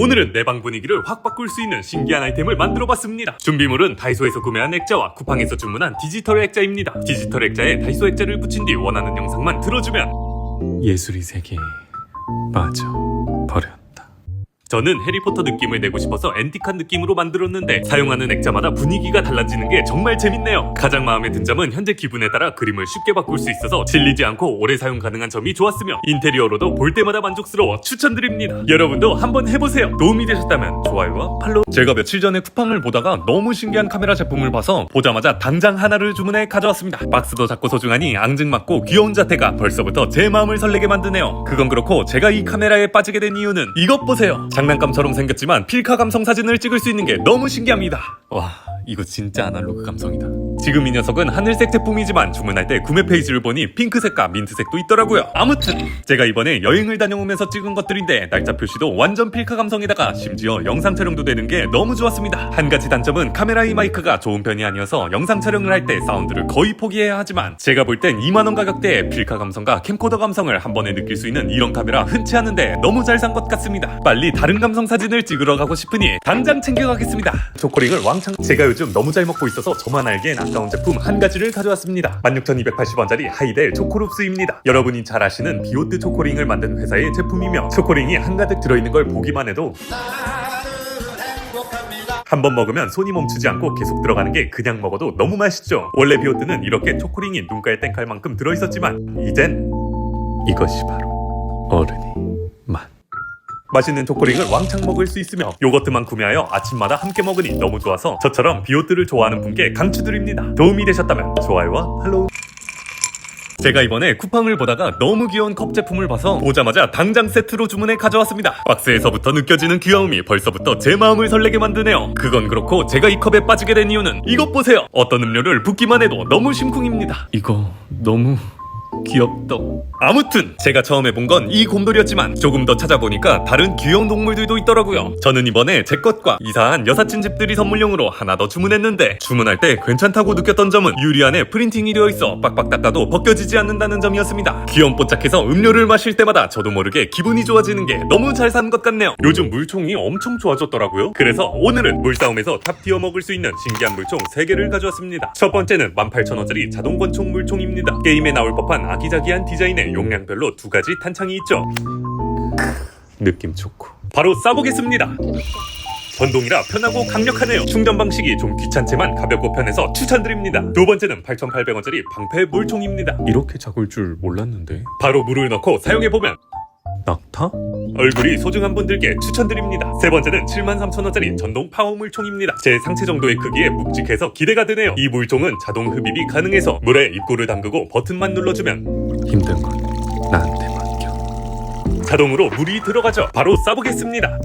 오늘은 내 방 분위기를 확 바꿀 수 있는 신기한 아이템을 만들어 봤습니다. 준비물은 다이소에서 구매한 액자와 쿠팡에서 주문한 디지털 액자입니다. 디지털 액자에 다이소 액자를 붙인 뒤 원하는 영상만 틀어주면 예술이 세계에 빠져. 저는 해리포터 느낌을 내고 싶어서 앤틱한 느낌으로 만들었는데 사용하는 액자마다 분위기가 달라지는 게 정말 재밌네요. 가장 마음에 든 점은 현재 기분에 따라 그림을 쉽게 바꿀 수 있어서 질리지 않고 오래 사용 가능한 점이 좋았으며 인테리어로도 볼 때마다 만족스러워 추천드립니다. 여러분도 한번 해보세요. 도움이 되셨다면 좋아요와 팔로우. 제가 며칠 전에 쿠팡을 보다가 너무 신기한 카메라 제품을 봐서 보자마자 당장 하나를 주문해 가져왔습니다. 박스도 작고 소중하니 앙증맞고 귀여운 자태가 벌써부터 제 마음을 설레게 만드네요. 그건 그렇고 제가 이 카메라에 빠지게 된 이유는 이것 보세요. 장난감처럼 생겼지만 필카 감성 사진을 찍을 수 있는 게 너무 신기합니다. 와 이거 진짜 아날로그 감성이다. 지금 이 녀석은 하늘색 제품이지만 주문할 때 구매 페이지를 보니 핑크색과 민트색도 있더라고요. 아무튼 제가 이번에 여행을 다녀오면서 찍은 것들인데 날짜 표시도 완전 필카 감성에다가 심지어 영상 촬영도 되는 게 너무 좋았습니다. 한 가지 단점은 카메라의 마이크가 좋은 편이 아니어서 영상 촬영을 할 때 사운드를 거의 포기해야 하지만 제가 볼 땐 2만원 가격대에 필카 감성과 캠코더 감성을 한 번에 느낄 수 있는 이런 카메라 흔치 않은데 너무 잘 산 것 같습니다. 빨리 다른 감성 사진을 찍으러 가고 싶으니 당장 챙겨가겠습니다. 초코링을 왕창 제가 요즘 너무 잘 먹고 있어서 저만 알기엔 아까운 제품 한 가지를 가져왔습니다. 16,280원짜리 하이델 초코룹스입니다. 여러분이 잘 아시는 비오트 초코링을 만든 회사의 제품이며 초코링이 한가득 들어있는 걸 보기만 해도 한번 먹으면 손이 멈추지 않고 계속 들어가는 게 그냥 먹어도 너무 맛있죠. 원래 비오트는 이렇게 초코링이 눈깔 땡칼 만큼 들어있었지만 이젠 이것이 바로 어른이 맛. 맛있는 초코링을 왕창 먹을 수 있으며 요거트만 구매하여 아침마다 함께 먹으니 너무 좋아서 저처럼 비오트를 좋아하는 분께 강추드립니다. 도움이 되셨다면 좋아요와 팔로우 제가 이번에 쿠팡을 보다가 너무 귀여운 컵 제품을 봐서 보자마자 당장 세트로 주문해 가져왔습니다. 박스에서부터 느껴지는 귀여움이 벌써부터 제 마음을 설레게 만드네요. 그건 그렇고 제가 이 컵에 빠지게 된 이유는 이것 보세요. 어떤 음료를 붓기만 해도 너무 심쿵입니다. 이거 너무 귀엽다. 아무튼 제가 처음에 본 건 이 곰돌이었지만 조금 더 찾아보니까 다른 귀여운 동물들도 있더라고요. 저는 이번에 제 것과 이사한 여사친 집들이 선물용으로 하나 더 주문했는데 주문할 때 괜찮다고 느꼈던 점은 유리 안에 프린팅이 되어 있어 빡빡 닦아도 벗겨지지 않는다는 점이었습니다. 귀염 뽀짝해서 음료를 마실 때마다 저도 모르게 기분이 좋아지는 게 너무 잘 산 것 같네요. 요즘 물총이 엄청 좋아졌더라고요. 그래서 오늘은 물싸움에서 탑 티어 먹을 수 있는 신기한 물총 3개를 가져왔습니다. 첫 번째는 18,000원짜리 자동 권총 물총입니다. 게임에 나올 법한 아기자기한 디자인에 용량별로 두 가지 탄창이 있죠. 느낌 좋고 바로 쏴보겠습니다. 전동이라 편하고 강력하네요. 충전 방식이 좀 귀찮지만 가볍고 편해서 추천드립니다. 두 번째는 8,800원짜리 방패 물총입니다. 이렇게 작을 줄 몰랐는데. 바로 물을 넣고 사용해보면 낙타? 얼굴이 소중한 분들께 추천드립니다. 세 번째는 73,000원짜리 전동 파워 물총입니다. 제 상체 정도의 크기에 묵직해서 기대가 되네요. 이 물총은 자동 흡입이 가능해서 물에 입구를 담그고 버튼만 눌러주면 힘든 건 나한테 맡겨. 자동으로 물이 들어가죠. 바로 쏴보겠습니다.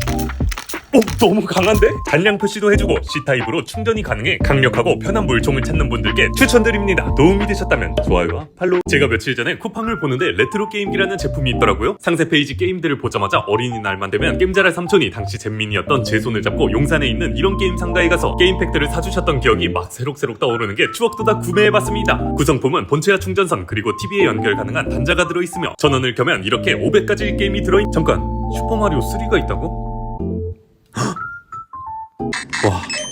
오, 너무 강한데? 단량 표시도 해주고 C타입으로 충전이 가능해 강력하고 편한 물총을 찾는 분들께 추천드립니다. 도움이 되셨다면 좋아요와 팔로우. 제가 며칠 전에 쿠팡을 보는데 레트로 게임기라는 제품이 있더라고요. 상세 페이지 게임들을 보자마자 어린이날만 되면 게임 잘할 삼촌이 당시 잼민이었던 제 손을 잡고 용산에 있는 이런 게임 상가에 가서 게임팩들을 사주셨던 기억이 막 새록새록 떠오르는 게 추억도 다 구매해봤습니다. 구성품은 본체와 충전선 그리고 TV에 연결 가능한 단자가 들어있으며 전원을 켜면 이렇게 500가지 게임이 들어있... 잠깐 슈퍼마리오 3가 있다고? 와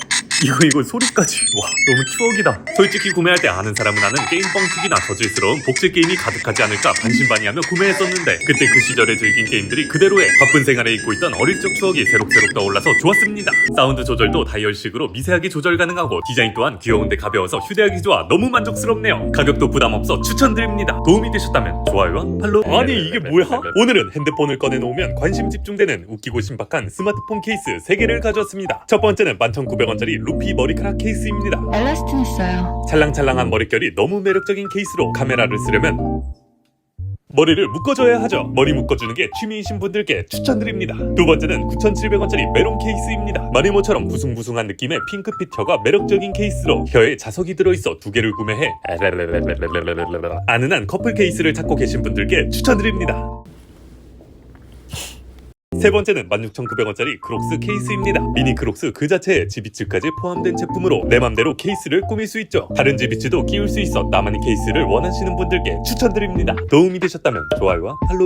이거 이거 소리까지. 와 너무 추억이다. 솔직히 구매할 때 아는 사람은 아는 게임 뻥튀기나 저질스러운 복제 게임이 가득하지 않을까 반신반의하며 구매했었는데 그때 그 시절에 즐긴 게임들이 그대로에 바쁜 생활에 잊고 있던 어릴 적 추억이 새록새록 떠올라서 좋았습니다. 사운드 조절도 다이얼식으로 미세하게 조절 가능하고 디자인 또한 귀여운데 가벼워서 휴대하기 좋아 너무 만족스럽네요. 가격도 부담 없어 추천드립니다. 도움이 되셨다면 좋아요와 팔로우 아니 이게 뭐야? 오늘은 핸드폰을 꺼내놓으면 관심 집중되는 웃기고 신박한 스마트폰 케이스 3개를 가져왔습니다. 첫 번째는 11,900원짜리 루피 머리카락 케이스입니다 엘라스틴 있어요. 찰랑찰랑한 머릿결이 너무 매력적인 케이스로 카메라를 쓰려면 머리를 묶어줘야 하죠. 머리 묶어주는 게 취미이신 분들께 추천드립니다. 두 번째는 9,700원짜리 메론 케이스입니다. 마리모처럼 부숭부숭한 느낌의 핑크빛 혀가 매력적인 케이스로 혀에 자석이 들어있어 두 개를 구매해 아는한 커플 케이스를 찾고 계신 분들께 추천드립니다. 세 번째는 16,900원짜리 크록스 케이스입니다. 미니 크록스 그 자체에 지비츠까지 포함된 제품으로 내 맘대로 케이스를 꾸밀 수 있죠. 다른 지비츠도 끼울 수 있어 나만의 케이스를 원하시는 분들께 추천드립니다. 도움이 되셨다면 좋아요와 팔로우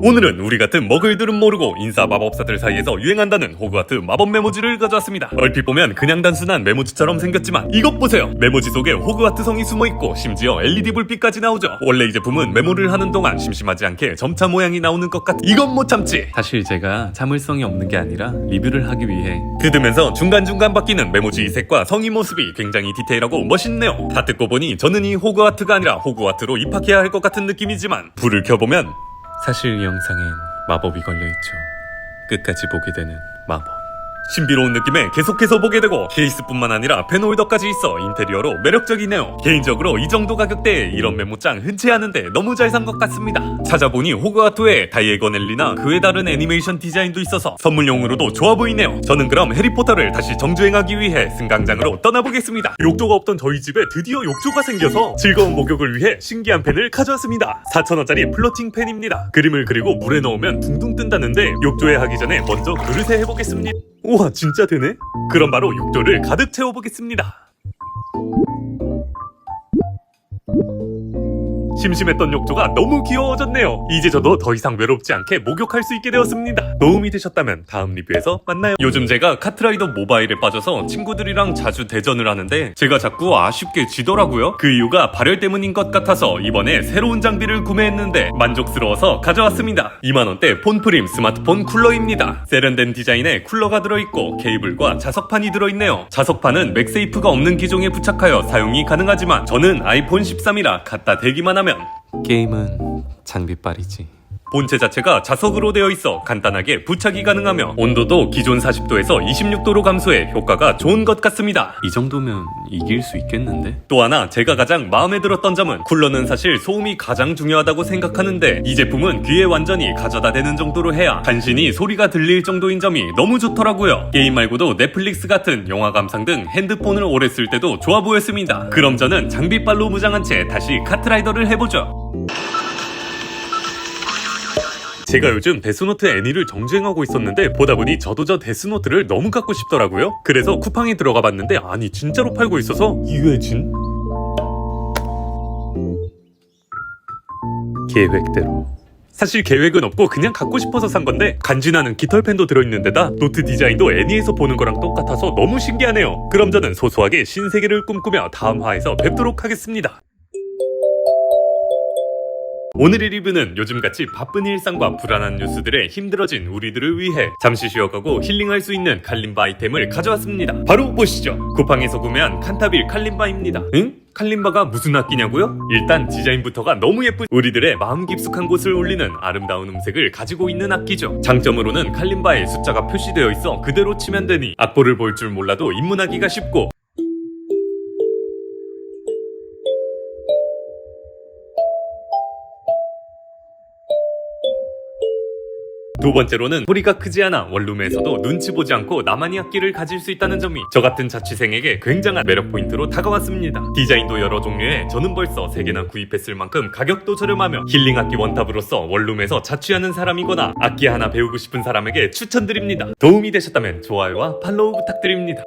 오늘은 우리 같은 먹을들은 모르고 인싸 마법사들 사이에서 유행한다는 호그와트 마법 메모지를 가져왔습니다. 얼핏 보면 그냥 단순한 메모지처럼 생겼지만 이것 보세요. 메모지 속에 호그와트 성이 숨어있고 심지어 LED 불빛까지 나오죠. 원래 이 제품은 메모를 하는 동안 심심하지 않게 점차 모양이 나오는 것 같아. 이건 못 참지. 사실 제가 참을성이 없는 게 아니라 리뷰를 하기 위해 뜯으면서 중간중간 바뀌는 메모지 색과 성의 모습이 굉장히 디테일하고 멋있네요. 다 듣고 보니 저는 이 호그와트가 아니라 호그와트로 입학해야 할 것 같은 느낌이지만 불을 켜보면 사실 이 영상엔 마법이 걸려있죠. 끝까지 보게 되는 마법. 신비로운 느낌에 계속해서 보게 되고 케이스뿐만 아니라 펜홀더까지 있어 인테리어로 매력적이네요. 개인적으로 이 정도 가격대에 이런 메모장 흔치 않은데 너무 잘 산 것 같습니다. 찾아보니 호그와트에 다이에건 엘리나 그외 다른 애니메이션 디자인도 있어서 선물용으로도 좋아 보이네요. 저는 그럼 해리포터를 다시 정주행하기 위해 승강장으로 떠나보겠습니다. 욕조가 없던 저희 집에 드디어 욕조가 생겨서 즐거운 목욕을 위해 신기한 펜을 가져왔습니다. 4,000원짜리 플로팅 펜입니다. 그림을 그리고 물에 넣으면 둥둥 뜬다는데 욕조에 하기 전에 먼저 그릇에 해보겠습니다. 우와 진짜 되네? 그럼 바로 욕조를 가득 채워보겠습니다. 심심했던 욕조가 너무 귀여워졌네요. 이제 저도 더 이상 외롭지 않게 목욕할 수 있게 되었습니다. 도움이 되셨다면 다음 리뷰에서 만나요. 요즘 제가 카트라이더 모바일에 빠져서 친구들이랑 자주 대전을 하는데 제가 자꾸 아쉽게 지더라고요. 그 이유가 발열 때문인 것 같아서 이번에 새로운 장비를 구매했는데 만족스러워서 가져왔습니다. 2만원대 폰프림 스마트폰 쿨러입니다. 세련된 디자인에 쿨러가 들어있고 케이블과 자석판이 들어있네요. 자석판은 맥세이프가 없는 기종에 부착하여 사용이 가능하지만 저는 아이폰 13이라 갖다 대기만 하면 게임은 장비빨이지. 본체 자체가 자석으로 되어 있어 간단하게 부착이 가능하며 온도도 기존 40도에서 26도로 감소해 효과가 좋은 것 같습니다. 이 정도면 이길 수 있겠는데? 또 하나 제가 가장 마음에 들었던 점은 쿨러는 사실 소음이 가장 중요하다고 생각하는데 이 제품은 귀에 완전히 가져다 대는 정도로 해야 간신히 소리가 들릴 정도인 점이 너무 좋더라고요. 게임 말고도 넷플릭스 같은 영화 감상 등 핸드폰을 오래 쓸 때도 좋아 보였습니다. 그럼 저는 장비빨로 무장한 채 다시 카트라이더를 해보죠. 제가 요즘 데스노트 애니를 정주행하고 있었는데 보다 보니 저도 저 데스노트를 너무 갖고 싶더라고요. 그래서 쿠팡에 들어가 봤는데 아니 진짜로 팔고 있어서 이회진? 계획대로 사실 계획은 없고 그냥 갖고 싶어서 산 건데 간지나는 깃털펜도 들어있는 데다 노트 디자인도 애니에서 보는 거랑 똑같아서 너무 신기하네요. 그럼 저는 소소하게 신세계를 꿈꾸며 다음 화에서 뵙도록 하겠습니다. 오늘의 리뷰는 요즘같이 바쁜 일상과 불안한 뉴스들에 힘들어진 우리들을 위해 잠시 쉬어가고 힐링할 수 있는 칼림바 아이템을 가져왔습니다. 바로 보시죠. 쿠팡에서 구매한 칸타빌 칼림바입니다. 응? 칼림바가 무슨 악기냐고요? 일단 디자인부터가 너무 예쁜 우리들의 마음 깊숙한 곳을 울리는 아름다운 음색을 가지고 있는 악기죠. 장점으로는 칼림바에 숫자가 표시되어 있어 그대로 치면 되니 악보를 볼 줄 몰라도 입문하기가 쉽고 두 번째로는 소리가 크지 않아 원룸에서도 눈치 보지 않고 나만이 악기를 가질 수 있다는 점이 저 같은 자취생에게 굉장한 매력 포인트로 다가왔습니다. 디자인도 여러 종류에 저는 벌써 3개나 구입했을 만큼 가격도 저렴하며 힐링 악기 원탑으로서 원룸에서 자취하는 사람이거나 악기 하나 배우고 싶은 사람에게 추천드립니다. 도움이 되셨다면 좋아요와 팔로우 부탁드립니다.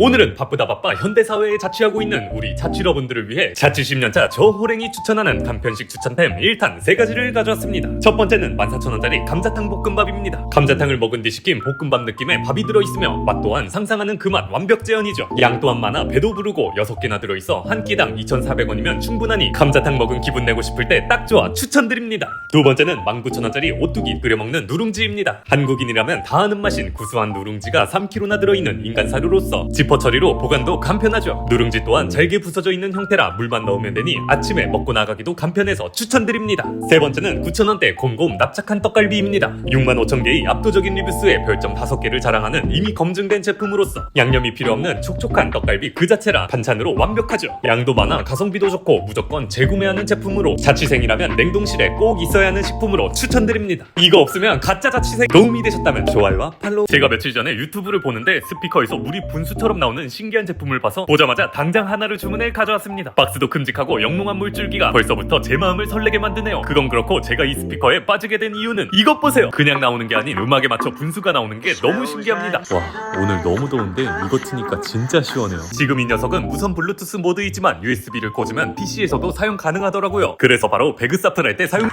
오늘은 바쁘다 바빠 현대사회에 자취하고 있는 우리 자취러분들을 위해 자취 10년차 저 호랭이 추천하는 간편식 추천템 1탄 3가지를 가져왔습니다. 첫 번째는 14,000원짜리 감자탕 볶음밥입니다. 감자탕을 먹은 뒤 시킨 볶음밥 느낌의 밥이 들어있으며 맛 또한 상상하는 그 맛 완벽 재현이죠. 양 또한 많아 배도 부르고 6개나 들어있어 한 끼당 2,400원이면 충분하니 감자탕 먹은 기분 내고 싶을 때 딱 좋아 추천드립니다. 두 번째는 19,000원짜리 오뚜기 끓여 먹는 누룽지입니다. 한국인이라면 다 아는 맛인 구수한 누룽지가 3kg나 들어있는 인간 사료로서 지퍼 처리로 보관도 간편하죠. 누룽지 또한 잘게 부서져 있는 형태라 물만 넣으면 되니 아침에 먹고 나가기도 간편해서 추천드립니다. 세 번째는 9,000원대 곰곰 납작한 떡갈비입니다. 65,000개의 압도적인 리뷰수에 별점 5개를 자랑하는 이미 검증된 제품으로서 양념이 필요 없는 촉촉한 떡갈비 그 자체라 반찬으로 완벽하죠. 양도 많아 가성비도 좋고 무조건 재구매하는 제품으로 자취생이라면 냉동실에 꼭 있어야 하는 식품으로 추천드립니다. 이거 없으면 가짜 자취생 도움이 되셨다면 좋아요와 팔로우 제가 며칠 전에 유튜브를 보는데 스피커에서 물이 분수처럼 나오는 신기한 제품을 봐서 보자마자 당장 하나를 주문해 가져왔습니다. 박스도 큼직하고 영롱한 물줄기가 벌써부터 제 마음을 설레게 만드네요. 그건 그렇고 제가 이 스피커에 빠지게 된 이유는 이것 보세요. 그냥 나오는 게 아닌 음악에 맞춰 분수가 나오는 게 너무 신기합니다. 와 오늘 너무 더운데 이거 트니까 진짜 시원해요 지금 이 녀석은 무선 블루투스 모드이지만 USB를 꽂으면 PC에서도 사용 가능하더라고요. 그래서 바로 배그사플 할때 사용.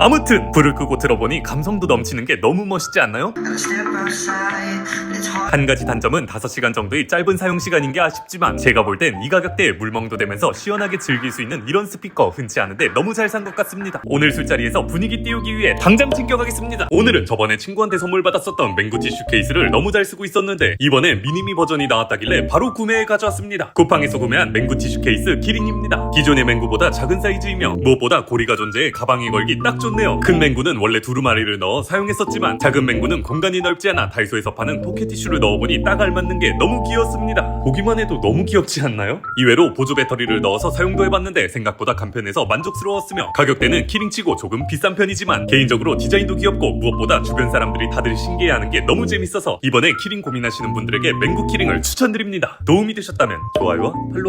아무튼 불을 끄고 들어보니 감성도 넘치는 게 너무 멋있지 않나요? 한 가지 단점은 5시간 정도의 짧은 사용 시간인 게 아쉽지만 제가 볼 땐 이 가격대에 물멍도 되면서 시원하게 즐길 수 있는 이런 스피커 흔치 않은데 너무 잘 산 것 같습니다. 오늘 술자리에서 분위기 띄우기 위해 당장 챙겨가겠습니다. 오늘은 저번에 친구한테 선물 받았었던 맹구 티슈 케이스를 너무 잘 쓰고 있었는데 이번에 미니미 버전이 나왔다길래 바로 구매해 가져왔습니다. 쿠팡에서 구매한 맹구 티슈 케이스 기린입니다. 기존의 맹구보다 작은 사이즈이며 무엇보다 고리가 존재해 가방에 걸기 딱 좋네요. 큰 맹구는 원래 두루마리를 넣어 사용했었지만 작은 맹구는 공간이 넓지 않아 다이소에서 파는 포켓 티슈를 넣어보니 딱 알맞는 게 너무 귀엽습니다. 보기만 해도 너무 귀엽지 않나요? 이외로 보조 배터리를 넣어서 사용도 해봤는데 생각보다 간편해서 만족스러웠으며 가격대는 키링치고 조금 비싼 편이지만 개인적으로 디자인도 귀엽고 무엇보다 주변 사람들이 다들 신기해하는 게 너무 재밌어서 이번에 키링 고민하시는 분들에게 맹구 키링을 추천드립니다. 도움이 되셨다면 좋아요와 팔로우